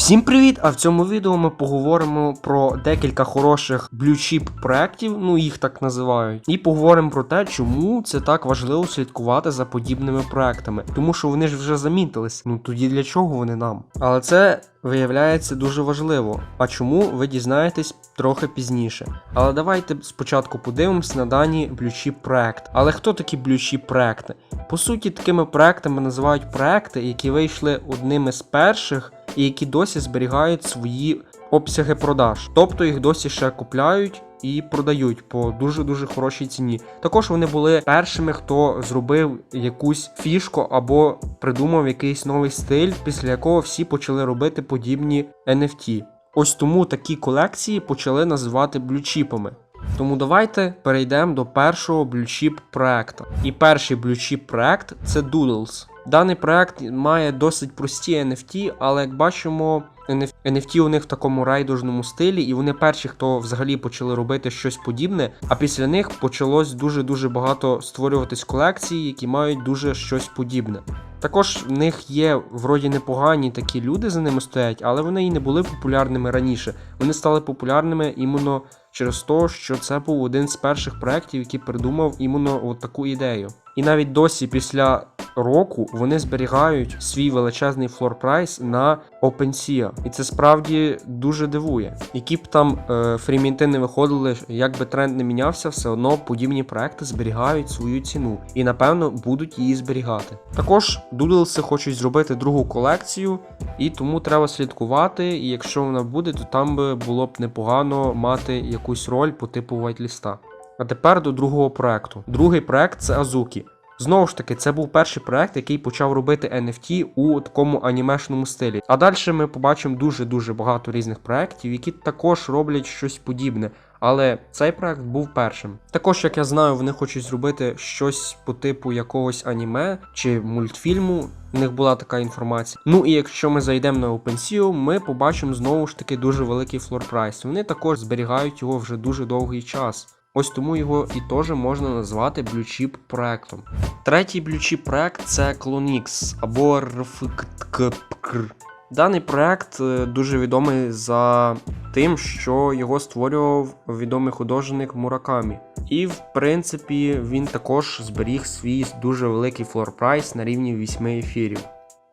Всім привіт! А в цьому відео ми поговоримо про декілька хороших блючіп проєктів, ну їх так називають, і поговоримо про те, чому це так важливо слідкувати за подібними проектами. Тому що вони ж вже замітились. Ну тоді для чого вони нам? Але це виявляється дуже важливо. А чому ви дізнаєтесь трохи пізніше? Але давайте спочатку подивимось на дані блючіп проект. Але хто такі блючіп проекти? По суті, такими проектами називають проекти, які вийшли одними з перших і які досі зберігають свої обсяги продаж. Тобто їх досі ще купляють і продають по дуже дуже хорошій ціні. Також вони були першими, хто зробив якусь фішку або придумав якийсь новий стиль, після якого всі почали робити подібні NFT. Ось тому такі колекції почали називати блючіпами. Тому давайте перейдемо до першого блючіп проекту. І перший блючіп проект це Doodles. Даний проект має досить прості NFT, але як бачимо, NFT у них в такому райдужному стилі, і вони перші, хто взагалі почали робити щось подібне. А після них почалось дуже дуже багато створюватись колекцій, які мають дуже щось подібне. Також в них є вроді непогані такі люди за ними стоять, але вони і не були популярними раніше. Вони стали популярними іменно через те, що це був один з перших проєктів, який придумав іменно от таку ідею. І навіть досі після року вони зберігають свій величезний флор прайс на OpenSea. І це справді дуже дивує. Які б там е, фрімінти не виходили, як би тренд не мінявся, все одно подібні проекти зберігають свою ціну і напевно будуть її зберігати. Також Doodles хочуть зробити другу колекцію, і тому треба слідкувати. І якщо вона буде, то там би було б непогано мати якусь роль по типу вайтліста. А тепер до другого проекту. Другий проект це Азуки. Знову ж таки, це був перший проект, який почав робити NFT у такому анімешному стилі. А далі ми побачимо дуже-дуже багато різних проєктів, які також роблять щось подібне. Але цей проект був першим. Також, як я знаю, вони хочуть зробити щось по типу якогось аніме чи мультфільму. У них була така інформація. Ну і якщо ми зайдемо на OpenSea, ми побачимо знову ж таки дуже великий флор прайс. Вони також зберігають його вже дуже довгий час. Ось тому його і теж можна назвати блючіп проектом. Третій блючіп проект це Clonix або RFKPKR. Даний проект е, дуже відомий за тим, що його створював відомий художник Муракамі. І в принципі він також зберіг свій дуже великий флор прайс на рівні 8 ефірів.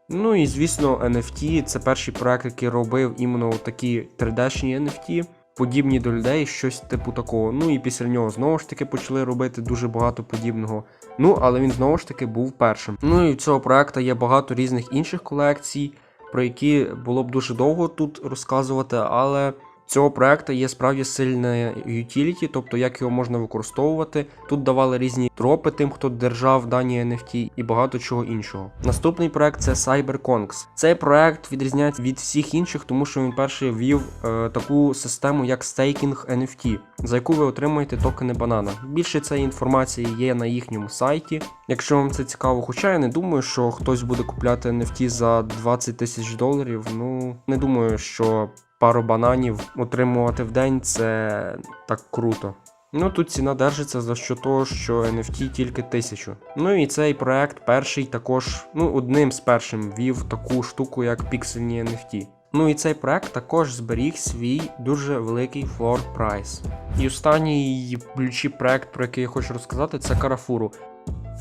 Ну і звісно, NFT це перший проект, який робив іменно такі 3D-шні NFT подібні до людей, щось типу такого. Ну і після нього знову ж таки почали робити дуже багато подібного. Ну, але він знову ж таки був першим. Ну і в цього проекту є багато різних інших колекцій, про які було б дуже довго тут розказувати, але. Цього проекту є справді сильне utility, тобто як його можна використовувати. Тут давали різні дропи тим, хто держав дані NFT і багато чого іншого. Наступний проект це CyberConks. Цей проект відрізняється від всіх інших, тому що він перший ввів е, таку систему, як стейкінг NFT, за яку ви отримуєте токени банана. Більше цієї інформації є на їхньому сайті. Якщо вам це цікаво, хоча я не думаю, що хтось буде купляти NFT за 20 тисяч доларів. Ну не думаю, що пару бананів отримувати в день це так круто. Ну тут ціна держиться за що того, що NFT тільки тисячу. Ну і цей проект перший також, ну одним з першим вів таку штуку, як піксельні NFT. Ну і цей проект також зберіг свій дуже великий флор прайс. І останній блючий проект, про який я хочу розказати, це Карафуру.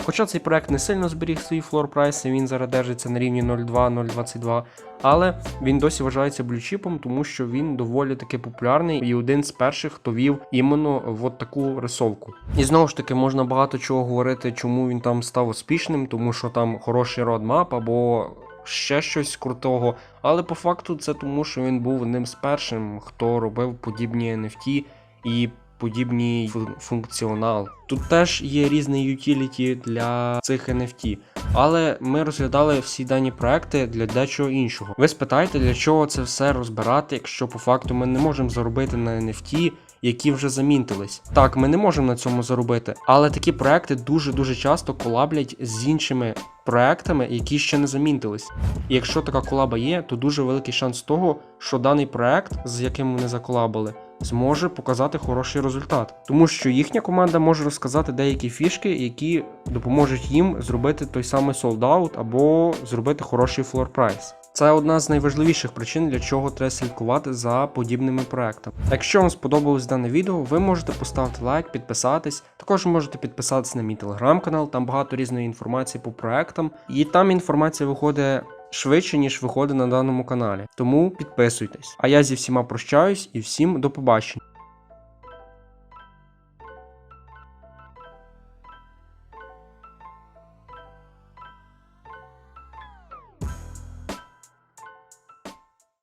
Хоча цей проект не сильно зберіг свій флор прайс, він зараз держиться на рівні 0,2-0,22, але він досі вважається блючіпом, тому що він доволі таки популярний і один з перших, хто вів іменно в от таку рисовку. І знову ж таки можна багато чого говорити, чому він там став успішним, тому що там хороший родмап або ще щось крутого. Але по факту це тому, що він був одним з першим, хто робив подібні NFT і подібний функціонал. Тут теж є різний утіліті для цих NFT. Але ми розглядали всі дані проекти для дечого іншого. Ви спитаєте, для чого це все розбирати, якщо по факту ми не можемо заробити на NFT, які вже замінтились. Так, ми не можемо на цьому заробити, але такі проекти дуже-дуже часто колаблять з іншими проектами, які ще не замінтились. І якщо така колаба є, то дуже великий шанс того, що даний проект, з яким вони заколабали, зможе показати хороший результат, тому що їхня команда може розказати деякі фішки, які допоможуть їм зробити той самий солдаут або зробити хороший флор прайс. Це одна з найважливіших причин, для чого треба слідкувати за подібними проектами. Якщо вам сподобалось дане відео, ви можете поставити лайк, підписатись. Також можете підписатись на мій телеграм-канал, там багато різної інформації по проектам, і там інформація виходить швидше, ніж виходить на даному каналі. Тому підписуйтесь. А я зі всіма прощаюсь і всім до побачення.